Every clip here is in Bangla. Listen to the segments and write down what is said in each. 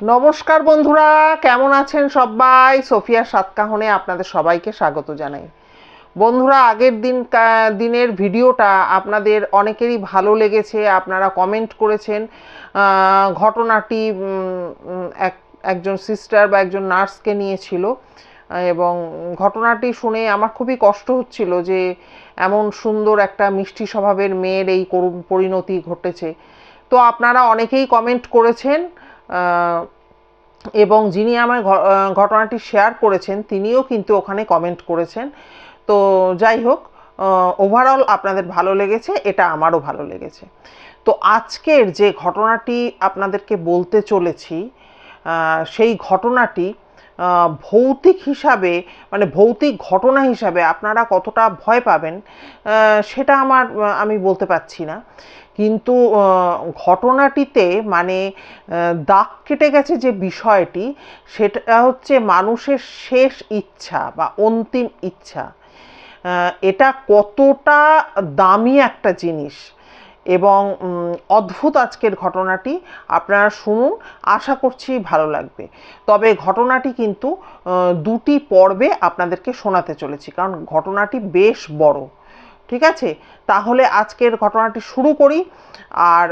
নমস্কার বন্ধুরা, কেমন আছেন সবাই? সোফিয়া সাতকাহনে আপনাদের সবাইকে স্বাগত জানাই। বন্ধুরা, আগের দিন দিনের ভিডিওটা আপনাদের অনেকেরই ভালো লেগেছে, আপনারা কমেন্ট করেছেন। ঘটনাটি এক, একজন সিস্টার বা একজন নার্সকে নিয়েছিল। এবং ঘটনাটি শুনে আমার খুবই কষ্ট হচ্ছিল যে এমন সুন্দর একটা মিষ্টি স্বভাবের মেয়ের এই করুণ পরিণতি ঘটেছে। তো আপনারা অনেকেই কমেন্ট করেছেন। এবং যিনি আমার ঘটনাটি শেয়ার করেছেন, তিনিও কিন্তু ওখানে কমেন্ট করেছেন। তো যাই হোক ওভারঅল আপনাদের ভালো লেগেছে, এটা আমারও ভালো লেগেছে। তো আজকের যে ঘটনাটি আপনাদেরকে বলতে চলেছি সেই ঘটনাটি ভৌতিক হিসাবে মানে ভৌতিক ঘটনা হিসাবে আপনারা কতটা ভয় পাবেন সেটা আমার আমি বলতে পারছি না। কিন্তু ঘটনাটিতে মানে দাগ কেটে গেছে যে বিষয়টি, সেটা হচ্ছে মানুষের শেষ ইচ্ছা বা অন্তিম ইচ্ছা। এটা কতটা দামি একটা জিনিস এবং অদ্ভুত আজকের ঘটনাটি আপনারা শুনুন, আশা করছি ভালো লাগবে। তবে ঘটনাটি কিন্তু দুটি পর্বে আপনাদেরকে শোনাতে চলেছি, কারণ ঘটনাটি বেশ বড়। ঠিক আছে? তাহলে আজকের ঘটনাটি শুরু করি। আর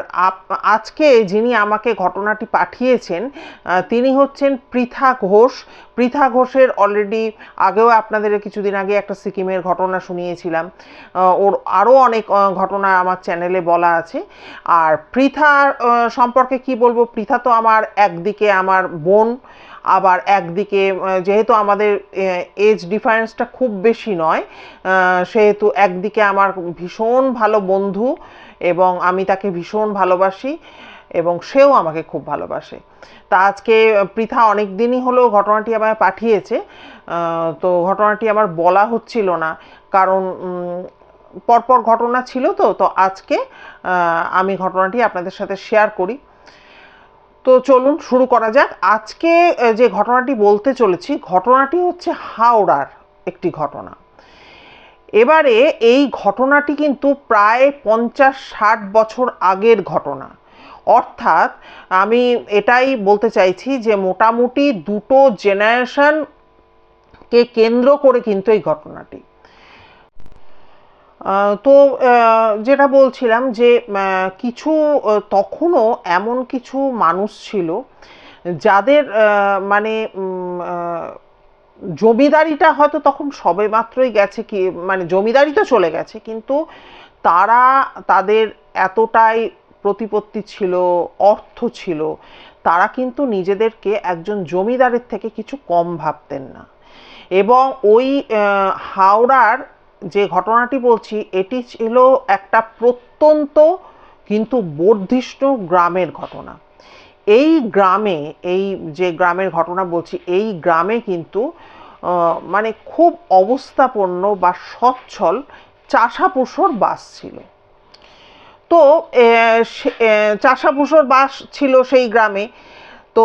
আজকে যিনি আমাকে ঘটনাটি পাঠিয়েছেন তিনি হচ্ছেন পৃথা ঘোষ। পৃথা ঘোষের অলরেডি আগেও আপনাদের কিছুদিন আগে একটা সিকিমের ঘটনা শুনিয়েছিলাম। ওর আরও অনেক ঘটনা আমার চ্যানেলে বলা আছে। আর পৃথা সম্পর্কে কি বলব? পৃথা তো আমার একদিকে আমার বোন আবার একদিকে যেহেতু আমাদের এজ ডিফারেন্সটা খুব বেশি নয় সেহেতু একদিকে আমার ভীষণ ভালো বন্ধু এবং আমি তাকে ভীষণ ভালোবাসি এবং সেও আমাকে খুব ভালোবাসে। তা আজকে পৃথা অনেক দিনই হলো ঘটনাটি আমায় পাঠিয়েছে তো ঘটনাটি আমার বলা হচ্ছিল না, কারণ পরপর ঘটনা ছিল তো তো আজকে আমি ঘটনাটি আপনাদের সাথে শেয়ার করি। তো চলুন শুরু করা যাক। আজকে যে ঘটনাটি বলতে চলেছি, ঘটনাটি হচ্ছে হাওড়ার একটি ঘটনা। এবারে এই ঘটনাটি কিন্তু প্রায় পঞ্চাশ ষাট বছর আগের ঘটনা। অর্থাৎ আমি এটাই বলতে চাইছি যে মোটামুটি দুটো জেনারেশনকে কেন্দ্র করে কিন্তু এই ঘটনাটি। তো যেটা বলছিলাম যে কিছু তখনও এমন কিছু মানুষ ছিল যাদের মানে জমিদারিটা হয়তো তখন সবে মাত্রই গেছে কি মানে জমিদারি তো চলে গেছে, কিন্তু তারা তাদের এতটাই প্রতিপত্তি ছিল, অর্থ ছিল, তারা কিন্তু নিজেদেরকে একজন জমিদারের থেকে কিছু কম ভাবতেন না। এবং ওই হাওড়ার যে ঘটনাটি বলছি, এটি ছিল একটা প্রত্যন্ত কিন্তু বর্ধিষ্ণু গ্রামের ঘটনা। এই গ্রামে, এই যে গ্রামের ঘটনা বলছি, এই গ্রামে কিন্তু মানে খুব অবস্থাপন্ন বা সচ্ছল চাষাপুষোর বাস ছিল। তো চাষাপুষোর বাস ছিল সেই গ্রামে। তো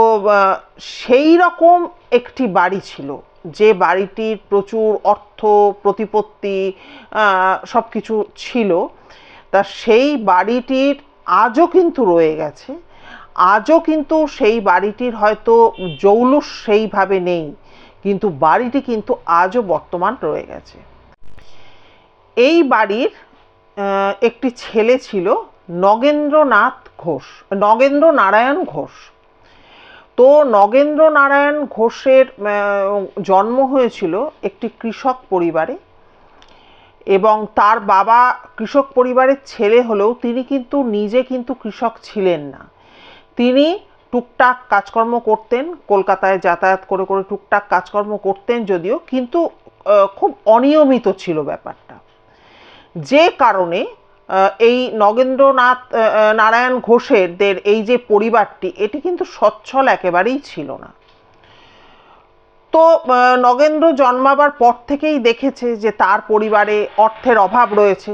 সেই রকম একটি বাড়ি ছিল। যে বাড়িটির প্রচুর অর্থ, প্রতিপত্তি সব কিছু ছিল। তা সেই বাড়িটির আজও কিন্তু রয়ে গেছে। আজও কিন্তু সেই বাড়িটির হয়তো জৌলুস সেইভাবে নেই। কিন্তু বাড়িটি কিন্তু আজও বর্তমান রয়ে গেছে। এই বাড়ির একটি ছেলে ছিল নগেন্দ্রনাথ ঘোষ নগেন্দ্র নারায়ণ ঘোষ। তো নগেন্দ্র নারায়ণ ঘোষের জন্ম হয়েছিল একটি কৃষক পরিবারে এবং তার বাবা কৃষক পরিবারের ছেলে হলেও তিনি কিন্তু নিজে কিন্তু কৃষক ছিলেন না। তিনি টুকটাক কাজকর্ম করতেন, কলকাতায় যাতায়াত করে করে টুকটাক কাজকর্ম করতেন যদিও, কিন্তু খুব অনিয়মিত ছিল ব্যাপারটা। যে কারণে এই নগেন্দ্রনাথ নারায়ণ ঘোষেরদের এই যে পরিবারটি, এটি কিন্তু সচ্ছল একেবারেই ছিল না। তো নগেন্দ্র জন্মাবার পর থেকেই দেখেছে যে তার পরিবারে অর্থের অভাব রয়েছে,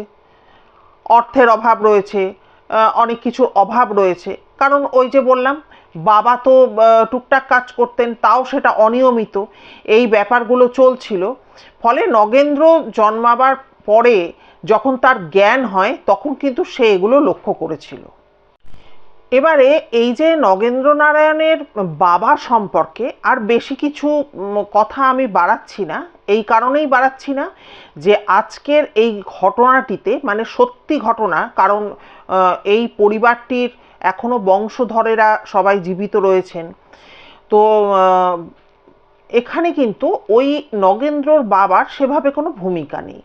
অর্থের অভাব রয়েছে অনেক কিছুর অভাব রয়েছে। কারণ ওই যে বললাম, বাবা তো টুকটাক কাজ করতেন, তাও সেটা অনিয়মিত, এই ব্যাপারগুলো চলছিল। ফলে নগেন্দ্র জন্মাবার পরে যখন তার জ্ঞান হয়, তখন কিন্তু সে এগুলো লক্ষ্য করেছিল। এবারে এই যে নগেন্দ্র নারায়ণের বাবা সম্পর্কে আর বেশি কিছু কথা আমি বাড়াচ্ছি না। এই কারণেই বাড়াচ্ছি না যে আজকের এই ঘটনাটিতে মানে সত্যি ঘটনা, কারণ এই পরিবারটির এখনও বংশধরেরা সবাই জীবিত রয়েছেন। তো এখানে কিন্তু ওই নগেন্দ্রর বাবার সেভাবে কোনো ভূমিকা নেই।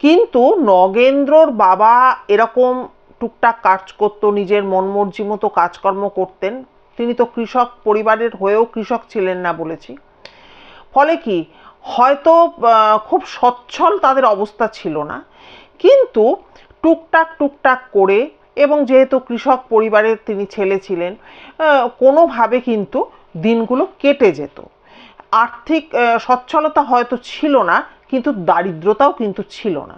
কিন্তু নগেন্দ্রর বাবা এরকম টুকটাক কাজ করতো, নিজের মন মর্জি মতো কাজকর্ম করতেন। তিনি তো কৃষক পরিবারের হয়েও কৃষক ছিলেন না বলেছি। ফলে কি? হয়তো খুব সচ্ছল তাদের অবস্থা ছিল না। কিন্তু টুকটাক টুকটাক করে এবং যেহেতু কৃষক পরিবারের তিনি ছেলে ছিলেন কোনোভাবে কিন্তু দিনগুলো কেটে যেত। আর্থিক সচ্ছলতা হয়তো ছিল না কিন্তু দারিদ্রতাও কিন্তু ছিল না।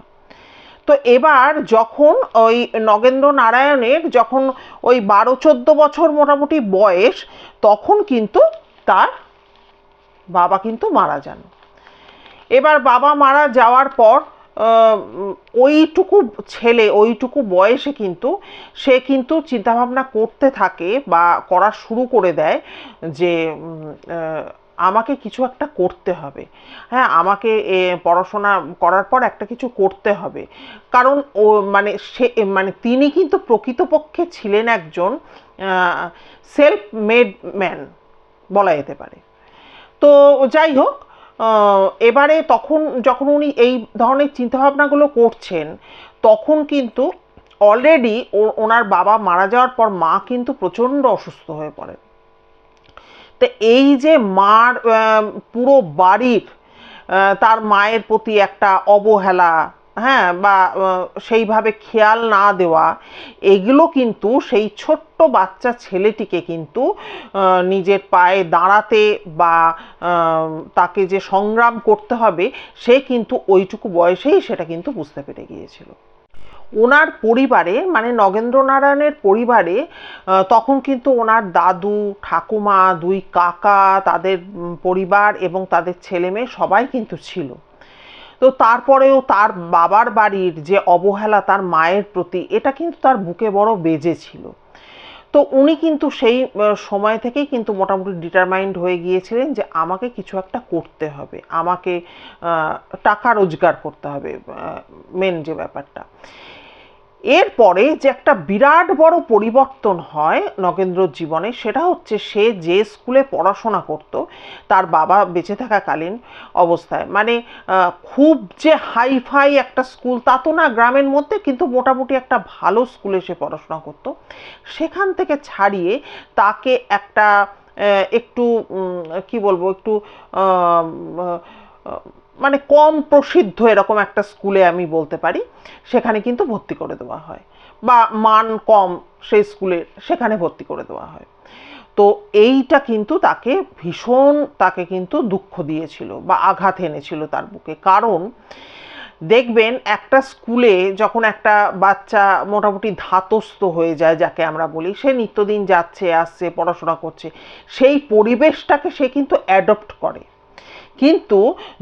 তো এবার যখন ওই নগেন্দ্র নারায়ণের যখন ওই বারো চোদ্দ বছর মোটামুটি বয়স, তখন কিন্তু তার বাবা কিন্তু মারা যান। এবার বাবা মারা যাওয়ার পর ওইটুকু ছেলে, ওইটুকু বয়সে কিন্তু সে কিন্তু চিন্তাভাবনা করতে থাকে বা করা শুরু করে দেয় যে আমাকে কিছু একটা করতে হবে। হ্যাঁ আমাকে পড়াশোনা করার পর একটা কিছু করতে হবে। কারণ ও মানে সে মানে তিনি কিন্তু প্রকৃতপক্ষে ছিলেন একজন সেলফ মেড ম্যান বলা যেতে পারে। তো যাই হোক এবারে তখন যখন উনি এই ধরনের চিন্তাভাবনাগুলো করছেন, তখন কিন্তু অলরেডি ওনার বাবা মারা যাওয়ার পর মা কিন্তু প্রচণ্ড অসুস্থ হয়ে পড়েন। তো এই যে মার পুরো বাড়ির তার মায়ের প্রতি একটা অবহেলা হ্যাঁ বা সেইভাবে খেয়াল না দেওয়া, এগুলো কিন্তু সেই ছোট্ট বাচ্চা ছেলেটিকে কিন্তু নিজের পায়ে দাঁড়াতে বা তাকে যে সংগ্রাম করতে হবে, সে কিন্তু ওইটুকু বয়সেই সেটা কিন্তু বুঝতে পেরে গিয়েছিল। ওনার পরিবারে মানে নগেন্দ্র নারায়ণের পরিবারে তখন কিন্তু ওনার দাদু, ঠাকুমা, দুই কাকা, তাদের পরিবার এবং তাদের ছেলে মেয়ে সবাই কিন্তু ছিল। তো তারপরেও তার বাবার বাড়ির যে অবহেলা তার মায়ের প্রতি, এটা কিন্তু তার বুকে বড় বেজে ছিল। তো উনি কিন্তু সেই সময় থেকেই কিন্তু মোটামুটি ডিটারমাইন্ড হয়ে গিয়েছিলেন যে আমাকে কিছু একটা করতে হবে। আমাকে টাকা রোজগার করতে হবে মেন যে ব্যাপারটা। এরপরে যে একটা বিরাট বড় পরিবর্তন হয় নগেন্দ্রর জীবনে, সেটা হচ্ছে সে যে স্কুলে পড়াশোনা করত, তার বাবা বেঁচে থাকাকালীন অবস্থায়। মানে খুব যে হাই ফাই একটা স্কুল, তা তো না গ্রামের মধ্যে, কিন্তু মোটামুটি একটা ভালো স্কুলে সে পড়াশোনা করত। সেখান থেকে ছাড়িয়ে তাকে একটা একটু কি বলব, একটু মানে কম প্রসিদ্ধ এরকম একটা স্কুলে আমি বলতে পারি, সেখানে কিন্তু ভর্তি করে দেওয়া হয়। বা মান কম সেই স্কুলের সেখানে ভর্তি করে দেওয়া হয়। তো এইটা কিন্তু তাকে ভীষণ তাকে কিন্তু দুঃখ দিয়েছিল বা আঘাত এনেছিল তার বুকে। কারণ দেখবেন একটা স্কুলে যখন একটা বাচ্চা মোটামুটি ধাতস্থ হয়ে যায়, যাকে আমরা বলি, সে নিত্যদিন যাচ্ছে, আসছে, পড়াশোনা করছে, সেই পরিবেশটাকে সে কিন্তু অ্যাডপ্ট করে। কিন্তু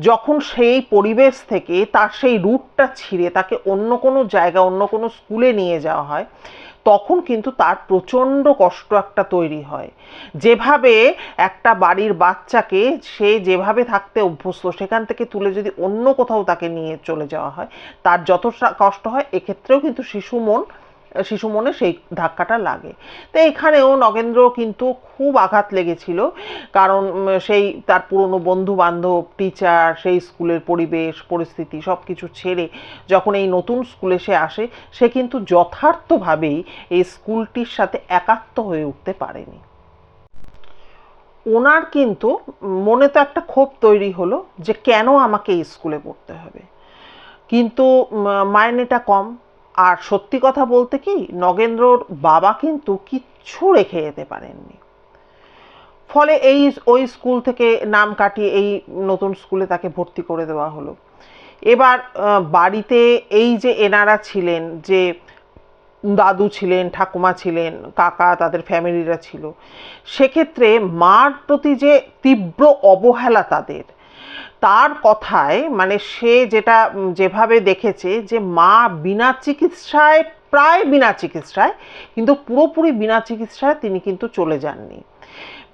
যখন সেই পরিবেশ থেকে তার সেই রুটটা ছিঁড়ে তাকে অন্য কোনো জায়গা, অন্য কোনো স্কুলে নিয়ে যাওয়া হয়, তখন কিন্তু তার প্রচণ্ড কষ্ট একটা তৈরি হয়। যেভাবে একটা বাড়ির বাচ্চাকে সে যেভাবে থাকতে অভ্যস্ত, সেখান থেকে তুলে যদি অন্য কোথাও তাকে নিয়ে চলে যাওয়া হয়, তার যতটা কষ্ট হয়, এক্ষেত্রেও কিন্তু শিশু মন শিশু মনে সেই ধাক্কাটা লাগে। তো এখানেও নগেন্দ্র কিন্তু খুব আঘাত লেগেছিল, কারণ সেই তার পুরনো বন্ধু বান্ধব টিচার সেই স্কুলের পরিবেশ, পরিস্থিতি সব কিছু ছেড়ে যখন এই নতুন স্কুলে সে আসে, সে কিন্তু যথার্থভাবেই এই স্কুলটির সাথে একাত্ম হয়ে উঠতে পারেনি। ওনার কিন্তু মনে তো একটা ক্ষোভ তৈরি হলো যে কেন আমাকে এই স্কুলে পড়তে হবে। কিন্তু মাইনেটা কম আর সত্যি কথা বলতে কি, নগেন্দ্রর বাবা কিন্তু কিচ্ছু রেখে যেতে পারেননি। ফলে এই ওই স্কুল থেকে নাম কাটিয়ে এই নতুন স্কুলে তাকে ভর্তি করে দেওয়া হলো। এবার বাড়িতে এই যে এনারা ছিলেন, যে দাদু ছিলেন, ঠাকুমা ছিলেন, কাকা তাদের ফ্যামিলিরা ছিল, সেক্ষেত্রে মার প্রতি যে তীব্র অবহেলা তাদের তার কথায় মানে সে যেটা যেভাবে দেখেছে যে মা বিনা চিকিৎসায়, প্রায় বিনা চিকিৎসায়, কিন্তু পুরোপুরি বিনা চিকিৎসায় তিনি কিন্তু চলে যাননি।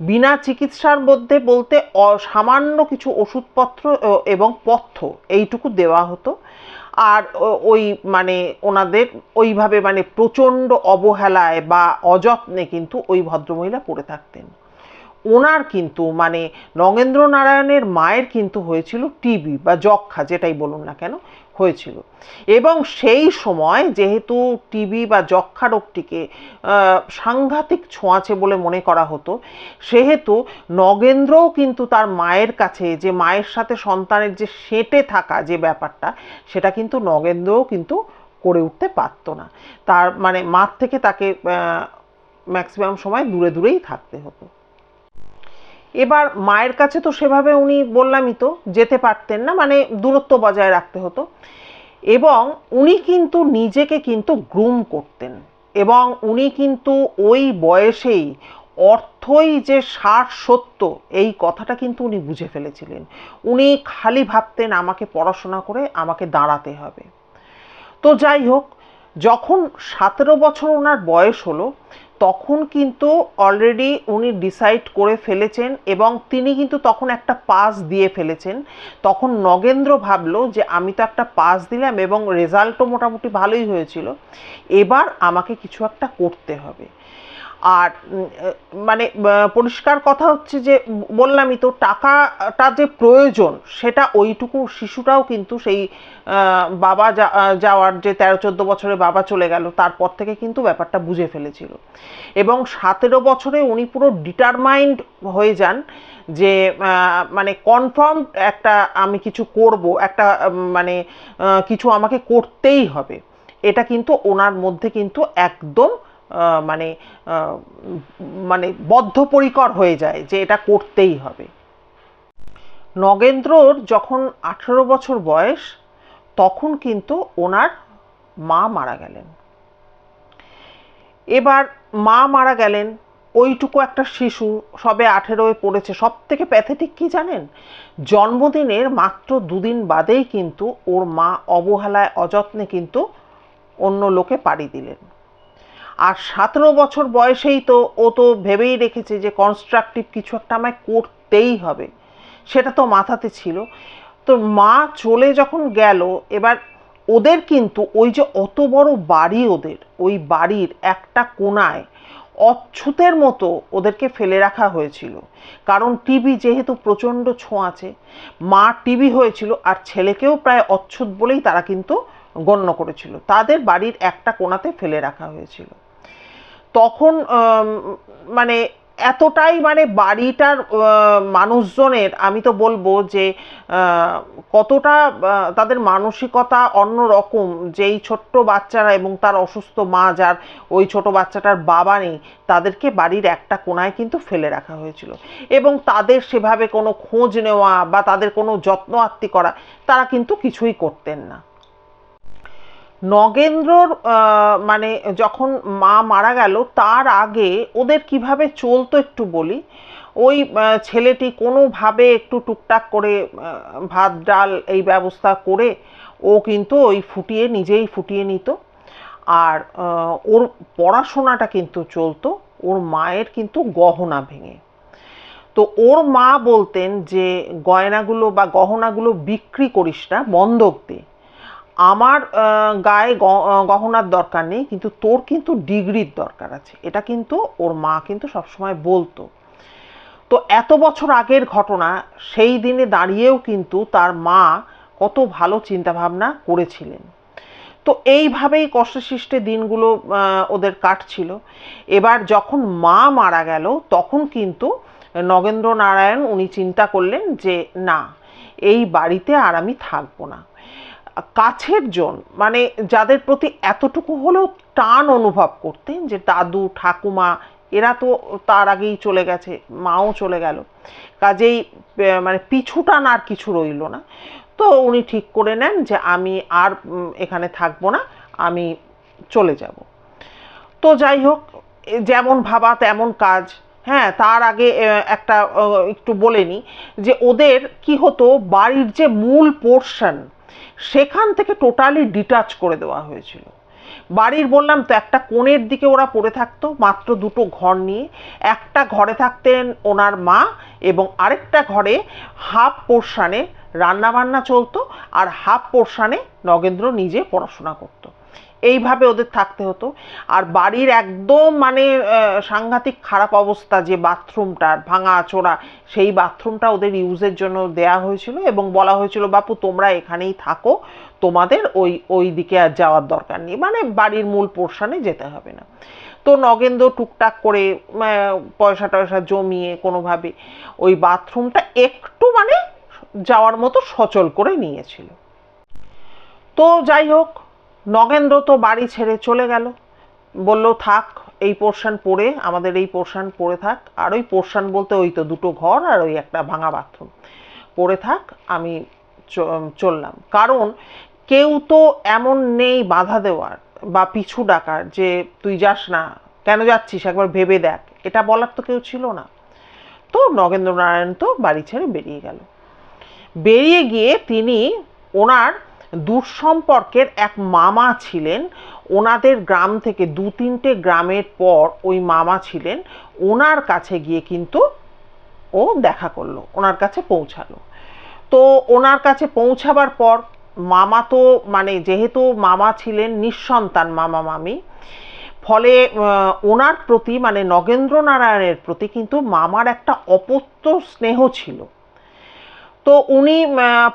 বিনা চিকিৎসার মধ্যে বলতে সামান্য কিছু ওষুধপত্র এবং পথ্য এইটুকু দেওয়া হতো। আর ওই মানে ওনাদের ওইভাবে মানে প্রচণ্ড অবহেলায় বা অযত্নে কিন্তু ওই ভদ্রমহিলা পড়ে থাকতেন। ওনার কিন্তু মানে নগেন্দ্র নারায়ণের মায়ের কিন্তু হয়েছিল টিবি বা যক্ষা যেটাই বলুন না কেন, হয়েছিল। এবং সেই সময় যেহেতু টিবি বা যক্ষা রোগটিকে সাংঘাতিক ছোঁয়াচে বলে মনে করা হতো, সেহেতু নগেন্দ্রও কিন্তু তার মায়ের কাছে, যে মায়ের সাথে সন্তানের যে সেটে থাকা যে ব্যাপারটা, সেটা কিন্তু নগেন্দ্রও কিন্তু করে উঠতে পারতো না। তার মানে মার থেকে তাকে ম্যাক্সিমাম সময় দূরে দূরেই থাকতে হতো। এবার মায়ের কাছে তো সেভাবে উনি বললামই তো, যেতে পারতেন না মানে দূরত্ব বজায় রাখতে হতো। এবং উনি কিন্তু নিজেকে কিন্তু গ্রুম করতেন। এবং উনি কিন্তু ওই বয়সেই অর্থই যে সার সত্য, এই কথাটা কিন্তু উনি বুঝে ফেলেছিলেন। উনি খালি ভাবতেন আমাকে পড়াশোনা করে আমাকে দাঁড়াতে হবে। তো যাই হোক, যখন সতেরো বছর ওনার বয়স হলো তখন কিন্তু অলরেডি উনি ডিসাইড করে ফেলেছেন এবং তিনি কিন্তু তখন একটা পাস দিয়ে ফেলেছেন। তখন নগেন্দ্র ভাবলো যে, আমি তো একটা পাস দিলাম এবং রেজাল্টও মোটামুটি ভালোই হয়েছিল। এবার আমাকে কিছু একটা করতে হবে। আর মানে পরিষ্কার কথা হচ্ছে যে, বললামই তো, টাকাটা যে প্রয়োজন, সেটা ওইটুকু শিশুটাও কিন্তু সেই বাবা যাওয়ার যে তেরো, চোদ্দ বছরে বাবা চলে গেল, তারপর থেকে কিন্তু ব্যাপারটা বুঝে ফেলেছিল। এবং সতেরো বছরে উনি পুরো ডিটারমাইন্ড হয়ে যান যে মানে কনফার্ম একটা আমি কিছু করব, একটা মানে কিছু আমাকে করতেই হবে। এটা কিন্তু ওনার মধ্যে কিন্তু একদম মানে মানে বদ্ধপরিকর হয়ে যায় যে এটা করতেই হবে। নগেন্দ্রর যখন আঠেরো বছর বয়স, তখন কিন্তু ওনার মা মারা গেলেন। এবার মা মারা গেলেন, ওইটুকু একটা শিশু, সবে আঠেরোয় পড়েছে। সব থেকে প্যাথেটিক কি জানেন? জন্মদিনের মাত্র দুদিন বাদেই কিন্তু ওর মা অবহেলায়, অযত্নে কিন্তু অন্য লোকে পাড়ি দিলেন। আর সতেরো বছর বয়সেই তো ও তো ভেবেই রেখেছে যে কনস্ট্রাকটিভ কিছু একটা আমায় করতেই হবে। সেটা তো মাথাতে ছিল। তো মা চলে যখন গেল, এবার ওদের কিন্তু ওই যে অত বড় বাড়ি ওদের, ওই বাড়ির একটা কোনায় অচ্ছুতের মতো ওদেরকে ফেলে রাখা হয়েছিল। কারণ টিভি যেহেতু প্রচণ্ড ছোঁয়াচে মা টিভি হয়েছিল আর ছেলেকেও প্রায় অচ্ছুত বলেই তারা কিন্তু গণ্য করেছিল। তাদের বাড়ির একটা কোণাতে ফেলে রাখা হয়েছিল। তখন মানে এতটাই মানে বাড়িটার মানুষজনের আমি তো বলব যে কতটা তাদের মানসিকতা অন্য রকম যেই ছোট্ট বাচ্চারা এবং তার অসুস্থ মা যার ওই ছোট বাচ্চাটার বাবা নেই, তাদেরকে বাড়ির একটা কোনায় কিন্তু ফেলে রাখা হয়েছিল। এবং তাদের সেভাবে কোনো খোঁজ নেওয়া বা তাদের কোনো যত্ন আত্তি করা তারা কিন্তু কিছুই করতেন না। নগেন্দ্রর মানে যখন মা মারা গেল, তার আগে ওদের কীভাবে চলতো একটু বলি? ওই ছেলেটি কোনোভাবে একটু টুকটাক করে ভাত, ডাল এই ব্যবস্থা করে ও কিন্তু ওই ফুটিয়ে নিজেই ফুটিয়ে নিত। আর ওর পড়াশোনাটা কিন্তু চলতো, ওর মায়ের কিন্তু গহনা ভেঙে। তো ওর মা বলতেন যে, গয়নাগুলো বা গহনাগুলো বিক্রি করিস না, বন্ধক দে। আমার গায়ে গহনার দরকার নেই, কিন্তু তোর কিন্তু ডিগ্রির দরকার আছে। এটা কিন্তু ওর মা কিন্তু সবসময় বলতো। তো এত বছর আগের ঘটনা, সেই দিনে দাঁড়িয়েও কিন্তু তার মা কত ভালো চিন্তাভাবনা করেছিলেন। তো এইভাবেই কষ্টসৃষ্টে দিনগুলো ওদের কাটছিল। এবার যখন মা মারা গেল, তখন কিন্তু নগেন্দ্র নারায়ণ উনি চিন্তা করলেন যে, না, এই বাড়িতে আর আমি থাকব না। কাছের জন মানে যাদের প্রতি এতটুকু হলেও টান অনুভব করতেন যে দাদু, ঠাকুমা, এরা তো তার আগেই চলে গেছে, মাও চলে গেল। কাজেই মানে পিছু টান আর কিছু রইল না। তো উনি ঠিক করে নেন যে আমি আর এখানে থাকব না, আমি চলে যাব। তো যাই হোক যেমন ভাবা তেমন কাজ। হ্যাঁ তার আগে একটা একটু বলে নিই যে ওদের কি হতো, বাড়ির যে মূল পোর্শন সেখান থেকে টোটালি ডিটাচ করে দেওয়া হয়েছিল। বাড়ির বললাম, তো একটা কোণের দিকে ওরা পড়ে থাকতো, মাত্র দুটো ঘর নিয়ে। একটা ঘরে থাকতেন ওনার মা এবং আরেকটা ঘরে হাফ পোর্শানে রান্নাবান্না চলতো আর হাফ পোর্শানে নগেন্দ্র নিজে পড়াশোনা করতো। এইভাবে ওদের থাকতে হতো। আর বাড়ির একদম মানে সাংঘাতিক খারাপ অবস্থা যে বাথরুমটার ভাঙা চোরা সেই বাথরুমটা ওদের ইউজের জন্য দেয়া হয়েছিল এবং বলা হয়েছিল, বাপু, তোমরা এখানেই থাকো। তোমাদের ওই ওই দিকে আর যাওয়ার দরকার নেই। মানে বাড়ির মূল পোর্শনে যেতে হবে না। তো নগেন্দ্র টুকটাক করে পয়সা টয়সা জমিয়ে কোনোভাবে ওই বাথরুমটা একটু মানে যাওয়ার মতো সচল করে নিয়েছিল। তো যাই হোক, নগেন্দ্র তো বাড়ি ছেড়ে চলে গেল। বলল, থাক, এই পোর্শন পড়ে আমাদের এই পোর্শন পড়ে থাক। আর ওই পোর্শন বলতে ওই তো দুটো ঘর আর ওই একটা ভাঙা বাথরুম। পড়ে থাক, আমি চললাম। কারণ কেউ তো এমন নেই বাধা দেওয়ার বা পিছু ডাকার যে, তুই যাস না, কেন যাচ্ছিস? একবার ভেবে দেখ। এটা বলার তো কেউ ছিল না। তো নগেন্দ্র নারায়ণ তো বাড়ি ছেড়ে বেরিয়ে গেল। বেরিয়ে গিয়ে তিনি ওনার দূরসম্পর্কের এক মামা ছিলেন। ওনাদের গ্রাম থেকে দু তিনটে গ্রামের পর ওই মামা ছিলেন। ওনার কাছে গিয়ে কিন্তু ও দেখা করল, ওনার কাছে পৌঁছালো। তো ওনার কাছে পৌঁছাবার পর মামা তো মানে যেহেতু মামা ছিলেন নিঃসন্তান মামা মামি, ফলে ওনার প্রতি মানে নগেন্দ্র নারায়ণের প্রতি কিন্তু মামার একটা অপত্য স্নেহ ছিল। তো উনি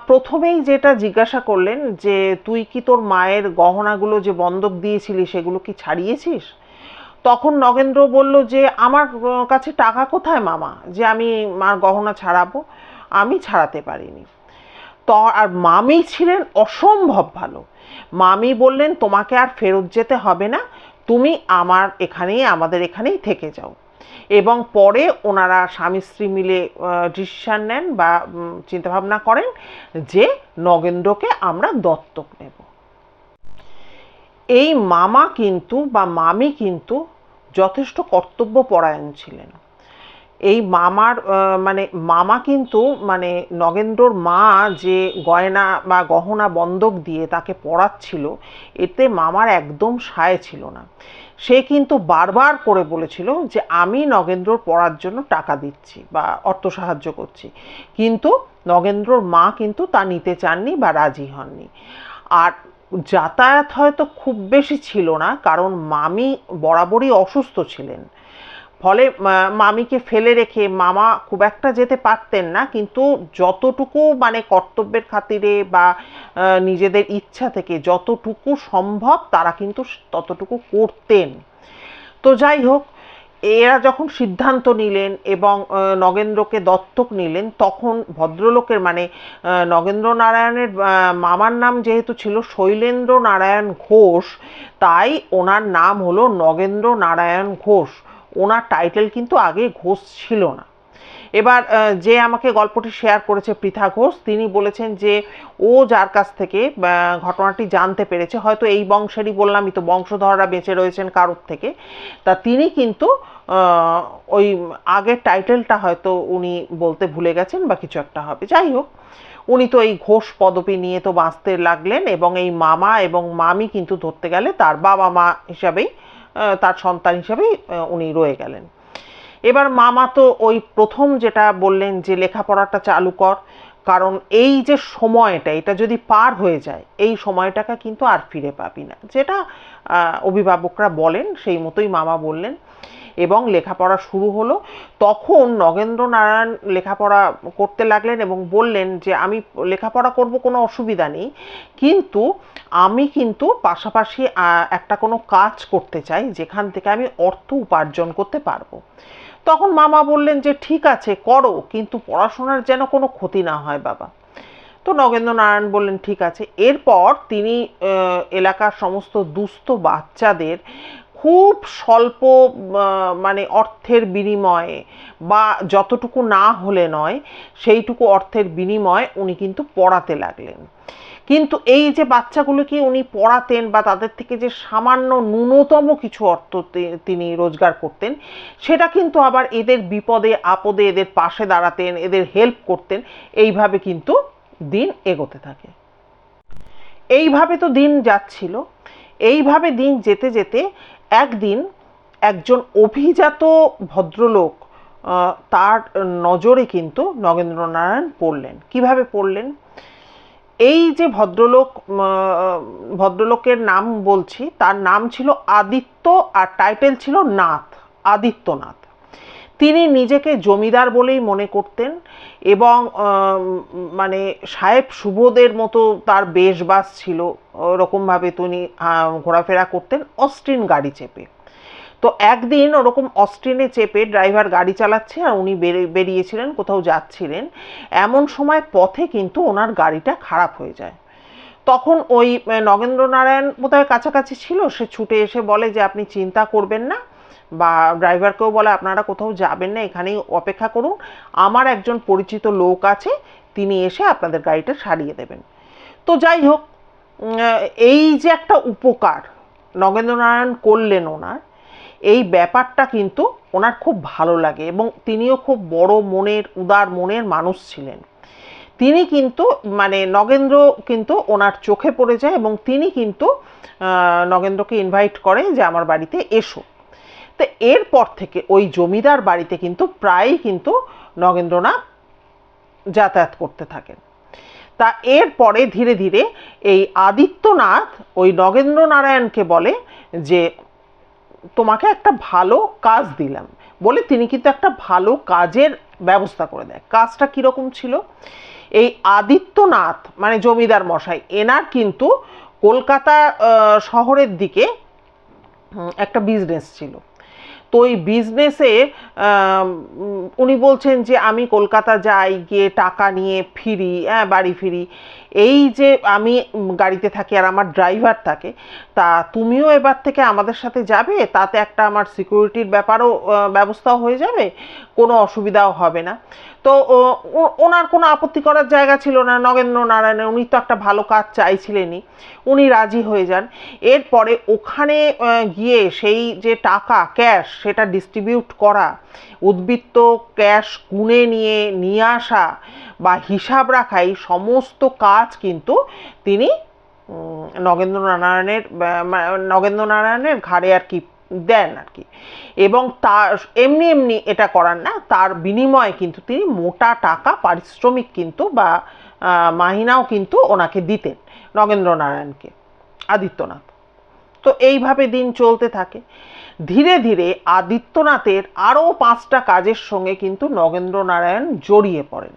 প্রথমেই যেটা জিজ্ঞাসা করলেন যে, তুই কি তোর মায়ের গহনাগুলো যে বন্ধক দিয়েছিলি সেগুলো কি ছাড়িয়েছিস? তখন নগেন্দ্র বলল যে, আমার কাছে টাকা কোথায় মামা? যে আমি মার গহনা ছাড়াবো। আমি ছাড়াতে পারিনি। তো আর মামি ছিলেন অসম্ভব ভালো। মামি বললেন, তোমাকে আর ফেরত যেতে হবে না। তুমি আমার এখানেই, আমাদের এখানেই থেকে যাও। এবং পরে ওনারা স্বামী স্ত্রী মিলে ডিসিশন নেন বা চিন্তাভাবনা করেন যে নগেন্দ্রকে আমরা দত্তক নেব। এই মামা কিন্তু বা মামি কিন্তু যথেষ্ট কর্তব্যপরায়ণ ছিলেন। এই মামার মানে মামা কিন্তু মানে নগেন্দ্রর মা যে গয়না বা গহনা বন্ধক দিয়ে তাকে পড়াচ্ছিল এতে মামার একদম সায় ছিল না। সে কিন্তু বারবার করে বলেছিল যে আমি নগেন্দ্রর পড়ার জন্য টাকা দিচ্ছি বা অর্থ সাহায্য করছি। কিন্তু নগেন্দ্রর মা কিন্তু তা নিতে চাননি বা রাজি হননি। আর যাতায়াত হয়তো খুব বেশি ছিল না, কারণ মামি বরাবরই অসুস্থ ছিলেন। ফলে মামিকে ফেলে রেখে মামা খুব একটা যেতে পারতেন না, কিন্তু যতটুকু মানে কর্তব্যের খাতিরে বা নিজেদের ইচ্ছা থেকে যতটুকু সম্ভব তারা কিন্তু ততটুকু করতেন। তো যাই হোক, এরা যখন সিদ্ধান্ত নিলেন এবং নগেন্দ্রকে দত্তক নিলেন, তখন ভদ্রলোকের মানে নগেন্দ্র নারায়ণের মামার নাম যেহেতু ছিল শৈলেন্দ্র নারায়ণ ঘোষ, তাই ওনার নাম হলো নগেন্দ্র নারায়ণ ঘোষ। ওনার টাইটেল কিন্তু আগে ঘোষ ছিল না। এবার যে আমাকে গল্পটি শেয়ার করেছে পৃথা ঘোষ, তিনি বলেছেন যে ও যার কাছ থেকে ঘটনাটি জানতে পেরেছে, হয়তো এই বংশেরই বললামই তো বংশধররা বেঁচে রয়েছেন কারোর থেকে। তা তিনি কিন্তু ওই আগের টাইটেলটা হয়তো উনি বলতে ভুলে গেছেন বা কিছু একটা হবে। যাই হোক, উনি তো এই ঘোষ পদবী নিয়ে তো বাঁচতে লাগলেন এবং এই মামা এবং মামি কিন্তু ধরতে গেলে তার বাবা মা হিসাবেই তার সন্তান হিসাবেই উনি রয়ে গেলেন। এবার মামা তো ওই প্রথম যেটা বললেন যে লেখাপড়াটা চালু কর, কারণ এই যে সময়টা, এটা যদি পার হয়ে যায়, এই সময়টাকে কিন্তু আর ফিরে পাবি না। যেটা অভিভাবকরা বলেন, সেই মতোই মামা বললেন। এবং লেখাপড়া শুরু হলো। তখন নগেন্দ্র নারায়ণ লেখাপড়া করতে লাগলেন এবং বললেন যে, আমি লেখাপড়া করব, কোনো অসুবিধা নেই। কিন্তু আমি কিন্তু পাশাপাশি একটা কোনো কাজ করতে চাই, যেখান থেকে আমি অর্থ উপার্জন করতে পারব। তখন মামা বললেন যে, ঠিক আছে, করো, কিন্তু পড়াশোনার যেন কোনো ক্ষতি না হয়, বাবা। তো নগেন্দ্র নারায়ণ বললেন, ঠিক আছে। এরপর তিনি এলাকার সমস্ত দুস্থ বাচ্চাদের খুব স্বল্প মানে অর্থের বিনিময়ে বা যতটুকু না হলে নয়, সেইটুকু অর্থের বিনিময়ে উনি কিন্তু পড়াতে লাগলেন। কিন্তু এই যে বাচ্চাগুলোকে উনি পড়াতেন বা তাদের থেকে যে সামান্য ন্যূনতম কিছু অর্থ তিনি রোজগার করতেন, সেটা কিন্তু আবার এদের বিপদে, আপদে এদের পাশে দাঁড়াতেন, এদের হেল্প করতেন, এইভাবে কিন্তু দিন এগোতে থাকে। এইভাবে তো দিন যাচ্ছিল। এইভাবে দিন যেতে যেতে একদিন একজন অভিজাত ভদ্রলোক তার নজরে কিন্তু নগেন্দ্রনারায়ণ পড়লেন। কীভাবে পড়লেন? এই যে ভদ্রলোক ভদ্রলোকের নাম বলছি, তার নাম ছিল আদিত্য আর টাইটেল ছিল নাথ, আদিত্যনাথ। তিনি নিজেকে জমিদার বলেই মনে করতেন এবং মানে সাহেব শুভদের মতো তার বেশবাস ছিল, ওরকমভাবে তিনি ঘোরাফেরা করতেন অস্ট্রিন গাড়ি চেপে। তো একদিন ওরকম অস্ট্রিনে চেপে ড্রাইভার গাড়ি চালাচ্ছে আর উনি বেরে- বেরিয়েছিলেন, কোথাও যাচ্ছিলেন, এমন সময় পথে কিন্তু ওনার গাড়িটা খারাপ হয়ে যায়। তখন ওই নগেন্দ্রনারায়ণ বোধহয় কাছাকাছি ছিল, সে ছুটে এসে বলে যে, আপনি চিন্তা করবেন না বা ড্রাইভারকেও বলে আপনারা কোথাও যাবেন না, এখানেই অপেক্ষা করুন। আমার একজন পরিচিত লোক আছে, তিনি এসে আপনাদের গাড়িটা সারিয়ে দেবেন। তো যাই হোক এই যে একটা উপকার নগেন্দ্রনারায়ণ করলেন ওনার, এই ব্যাপারটা কিন্তু ওনার খুব ভালো লাগে এবং তিনিও খুব বড় মনের, উদার মনের মানুষ ছিলেন। তিনি কিন্তু মানে নগেন্দ্র কিন্তু ওনার চোখে পড়ে যায় এবং তিনি কিন্তু নগেন্দ্রকে ইনভাইট করে যে আমার বাড়িতে এসো। তো এরপর থেকে ওই জমিদার বাড়িতে কিন্তু প্রায়ই কিন্তু নগেন্দ্রনাথ যাতায়াত করতে থাকেন। তা এরপরে ধীরে ধীরে এই আদিত্যনাথ ওই নগেন্দ্র নারায়ণকে বলে যে, তোমাকে একটা ভালো কাজ দিলাম। বলে তিনি কিন্তু একটা ভালো কাজের ব্যবস্থা করে দেয়। কাজটা কীরকম ছিল? এই আদিত্যনাথ মানে জমিদার মশাই, এনার কিন্তু কলকাতা শহরের দিকে একটা বিজনেস ছিল। তো ওই বিজনেসে উনি বলছেন যে আমি কলকাতা যাই, গিয়ে টাকা নিয়ে ফিরি হ্যাঁ বাড়ি ফিরি। এই যে আমি গাড়িতে থাকি আর আমার ড্রাইভার থাকে, তা তুমিও এবার থেকে আমাদের সাথে যাবে? তাতে একটা আমার সিকিউরিটির ব্যাপারও ব্যবস্থা হয়ে যাবে? কোনো অসুবিধাও হবে না। তো ওনার কোনো আপত্তি করার জায়গা ছিল না। নগেন্দ্র নারায়ণের উনি তো একটা ভালো কাজ চাইছিলেনই। উনি রাজি হয়ে যান। এরপরে ওখানে গিয়ে সেই যে টাকা, ক্যাশ, সেটা ডিস্ট্রিবিউট করা, উদ্বৃত্ত ক্যাশ গুনে নিয়ে নিয়ে আসা বা হিসাব রাখা, এই সমস্ত কাজ কিন্তু তিনি নগেন্দ্র নারায়ণের নগেন্দ্র নারায়ণের ঘাড়ে আর কি দেন আর কি। এবং তার, এমনি এমনি এটা করার না, তার বিনিময়ে কিন্তু তিনি মোটা টাকা, পারিশ্রমিক কিন্তু বা মাহিনাও কিন্তু ওনাকে দিতেন নগেন্দ্রনারায়ণকে আদিত্যনাথ। তো এইভাবে দিন চলতে থাকে। ধীরে ধীরে আদিত্যনাথের আরও পাঁচটা কাজের সঙ্গে কিন্তু নগেন্দ্রনারায়ণ জড়িয়ে পড়েন।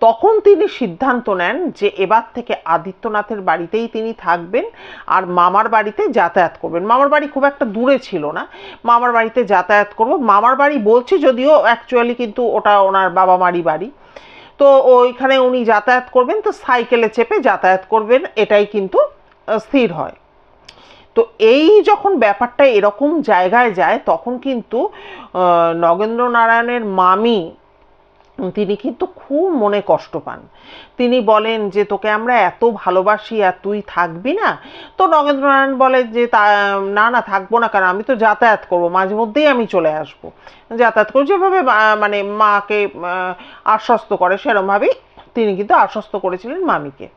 তখন তিনি সিদ্ধান্ত নেন যে এবার থেকে আদিত্যনাথের বাড়িতেই তিনি থাকবেন আর মামার বাড়িতে যাতায়াত করবেন। মামার বাড়ি খুব একটা দূরে ছিল না। মামার বাড়িতে যাতায়াত করব। মামার বাড়ি বলছি যদিও অ্যাকচুয়ালি কিন্তু ওটা ওনার বাবা মারি বাড়ি। তো ওইখানে উনি যাতায়াত করবেন, তো সাইকেলে চেপে যাতায়াত করবেন, এটাই কিন্তু স্থির হয়। তো এই যখন ব্যাপারটা এরকম জায়গায় যায়, তখন কিন্তু নগেন্দ্র নারায়ণের মামি তিনি কিন্তু খুব মনে কষ্ট পান। তিনি বলেন যে, তোকে আমরা এত ভালোবাসি আর তুই থাকবি না? তো নগেন্দ্রনারায়ণ বলে যে, তা, না না, থাকব না, কারণ আমি তো যাতায়াত করব, মাঝে মধ্যেই আমি চলে আসব। যাতায়াত করব যেভাবে মানে মাকে আশ্বস্ত করে সেরমভাবেই তিনি কিন্তু আশ্বস্ত করেছিলেন মামিকে।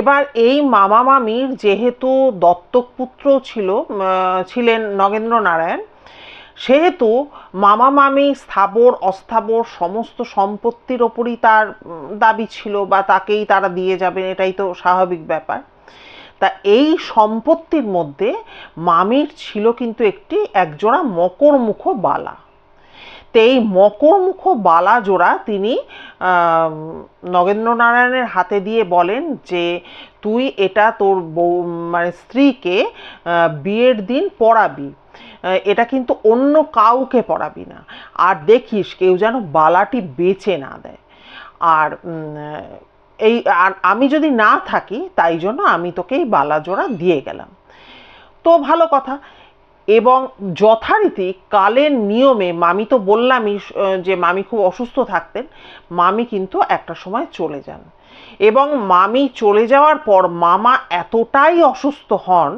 এবার এই মামা মামির যেহেতু দত্তক পুত্র ছিল ছিলেন নগেন্দ্র নারায়ণ সেহেতু মামা মামি স্থাবর অস্থাবর সমস্ত সম্পত্তির ওপরই তার দাবি ছিল বা তাকেই তারা দিয়ে যাবেন এটাই তো স্বাভাবিক ব্যাপার। তা এই সম্পত্তির মধ্যে মামির ছিল কিন্তু একটি একজোড়া মকরমুখ বালা। তো এই মকরমুখ বালা জোড়া তিনি নগেন্দ্রনারায়ণের হাতে দিয়ে বলেন যে তুই এটা তোর বউ মানে স্ত্রীকে বিয়ের দিন আহ, এটা কিন্তু অন্য কাউকে পরাবি না। আর দেখিস কেউ যেন বালাটি বেচে না দেয়। আর এই, আর আমি যদি না থাকি, তাই জন্য আমি তোকে এই বালা জোড়া দিয়ে গেলাম। তো ভালো কথা। এবং যথারীতি কালের নিয়মে, মামি তো বললামই যে মামি খুব অসুস্থ থাকতেন, মামি কিন্তু একটা সময় চলে যান। এবং মামি চলে যাওয়ার পর মামা এতটাই অসুস্থ হন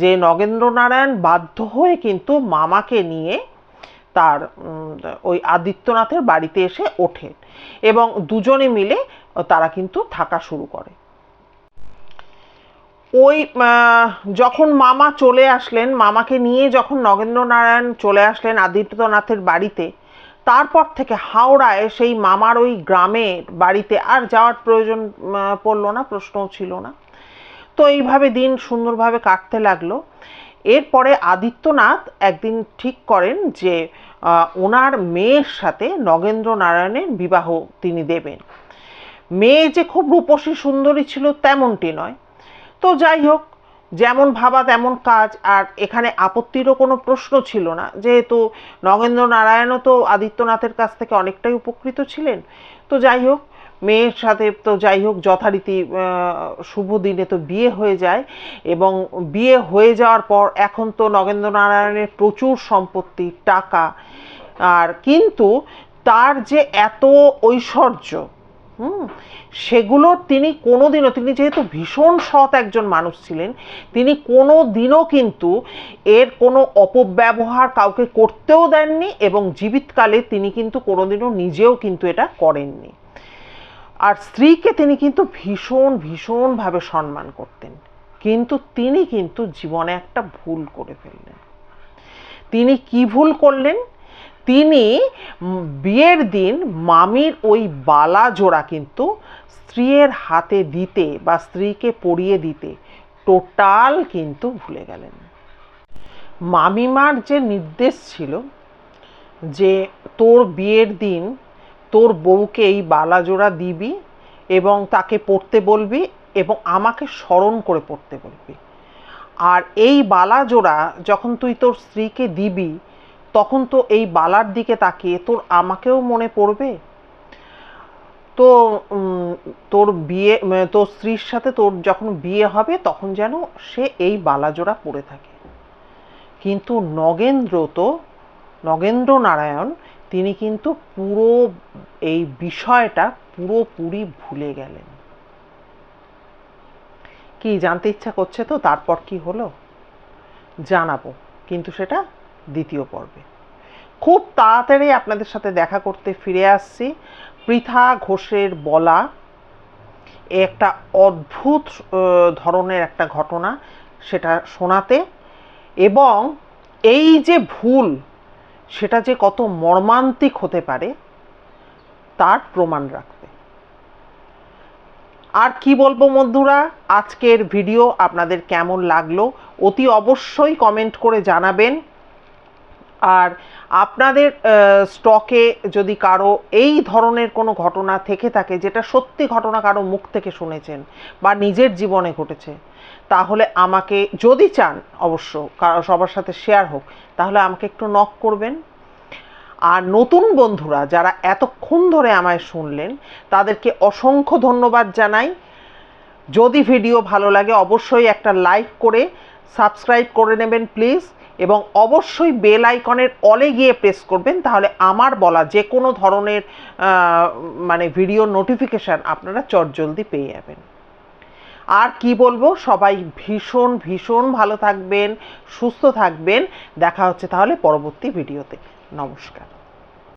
যে নগেন্দ্রনারায়ণ বাধ্য হয়ে কিন্তু মামাকে নিয়ে তার ওই আদিত্যনাথের বাড়িতে এসে ওঠে এবং দুজনে মিলে তারা কিন্তু থাকা শুরু করে। ওই যখন মামা চলে আসলেন, মামাকে নিয়ে যখন নগেন্দ্র নারায়ণ চলে আসলেন আদিত্যনাথের বাড়িতে তারপর থেকে হাওড়ায় সেই মামার ওই গ্রামের বাড়িতে আর যাওয়ার প্রয়োজন পড়ল না, প্রশ্নও ছিল না। তো এইভাবে দিন সুন্দরভাবে কাটতে লাগল। এরপরে আদিত্যনাথ একদিন ঠিক করেন যে ওনার মেয়ের সাথে নগেন্দ্র নারায়ণের বিবাহ তিনি দেবেন। মেয়ে যে খুব রূপসী সুন্দরী ছিল তেমনটি নয়। তো যাই হোক যেমন ভাবা তেমন কাজ, আর এখানে আপত্তিরও কোনো প্রশ্ন ছিল না। যেহেতু নগেন্দ্র নারায়ণও তো আদিত্যনাথের কাছ থেকে অনেকটাই উপকৃত ছিলেন। তো যাই হোক, মেয়ের সাথে তো যাই হোক, যথারীতি শুভ দিনে তো বিয়ে হয়ে যায় এবং বিয়ে হয়ে যাওয়ার পর এখন তো নগেন্দ্র নারায়ণের প্রচুর সম্পত্তি, টাকা, আর কিন্তু তার যে এত ঐশ্বর্য, হুম সেগুলো তিনি কোনোদিনও, তিনি যেহেতু ভীষণ সৎ একজন মানুষ ছিলেন, তিনি কোনো দিনও কিন্তু এর কোনো অপব্যবহার কাউকে করতেও দেননি এবং জীবিতকালে তিনি কিন্তু কোনোদিনও নিজেও কিন্তু এটা করেননি। আর স্ত্রীকে তিনি কিন্তু ভীষণ, ভীষণভাবে সম্মান করতেন। কিন্তু তিনি কিন্তু জীবনে একটা ভুল করে ফেললেন। তিনি কি ভুল করলেন? তিনি বিয়ের দিন মামির ওই বালা জোড়া কিন্তু স্ত্রীর হাতে দিতে বা স্ত্রীকে পরিয়ে দিতে টোটাল কিন্তু ভুলে গেলেন। মামিমার যে নির্দেশ ছিল যে তোর বিয়ের দিন তোর বউকে এই বালা জোড়া দিবি এবং তাকে পড়তে বলবি এবং আমাকে স্মরণ করে পড়তে বলবি। আর এই বালা জোড়া যখন তুই তোর স্ত্রীকে দিবি তখন তো এই বালার দিকে তাকিয়ে তোর আমাকেও মনে পড়বে? তো তোর বিয়ে উম, তোর স্ত্রীর সাথে তোর যখন বিয়ে হবে তখন যেন সে এই বালা জোড়া পরে থাকে। কিন্তু নগেন্দ্র তো নগেন্দ্র নারায়ণ তিনি কিন্তু পুরো এই বিষয়টা পুরোপুরি ভুলে গেলেন। কি জানতে ইচ্ছা করছে তো? তারপর কি হলো? জানাব। কিন্তু সেটা দ্বিতীয় পর্বে। খুব তাড়াতাড়ি আপনাদের সাথে দেখা করতে ফিরে আসছি। পৃথা ঘোষের বলা একটা অদ্ভুত ধরনের একটা ঘটনা সেটা শোনাতে এবং এই যে ভুল সেটা যে কত মর্মান্তিক হতে পারে তার প্রমাণ রাখবে আর কি বলব বন্ধুরা, আজকের ভিডিও আপনাদের কেমন লাগল অতি অবশ্যই কমেন্ট করে জানাবেন। আর আপনাদের স্টকে যদি কারও এই ধরনের কোনো ঘটনা থেকে থাকে, যেটা সত্যি ঘটনা কারও মুখ থেকে শুনেছেন বা নিজের জীবনে ঘটেছে, তাহলে আমাকে যদি চান অবশ্য কারও সবার সাথে শেয়ার হোক, তাহলে আমাকে একটু নক করবেন। আর নতুন বন্ধুরা যারা এতক্ষণ ধরে আমায় শুনলেন, তাদেরকে অসংখ্য ধন্যবাদ জানাই। যদি ভিডিও ভালো লাগে, অবশ্যই একটা লাইক করে সাবস্ক্রাইব করে নেবেন প্লিজ এবং অবশ্যই বেল আইকনের অলে গিয়ে প্রেস করবেন, তাহলে আমার বলা যে কোনো ধরনের মানে ভিডিও নোটিফিকেশান আপনারা চটজলদি পেয়ে যাবেন। আর কি বলব, সবাই ভীষণ ভীষণ ভালো থাকবেন, সুস্থ থাকবেন। দেখা হচ্ছে তাহলে পরবর্তী ভিডিওতে। নমস্কার।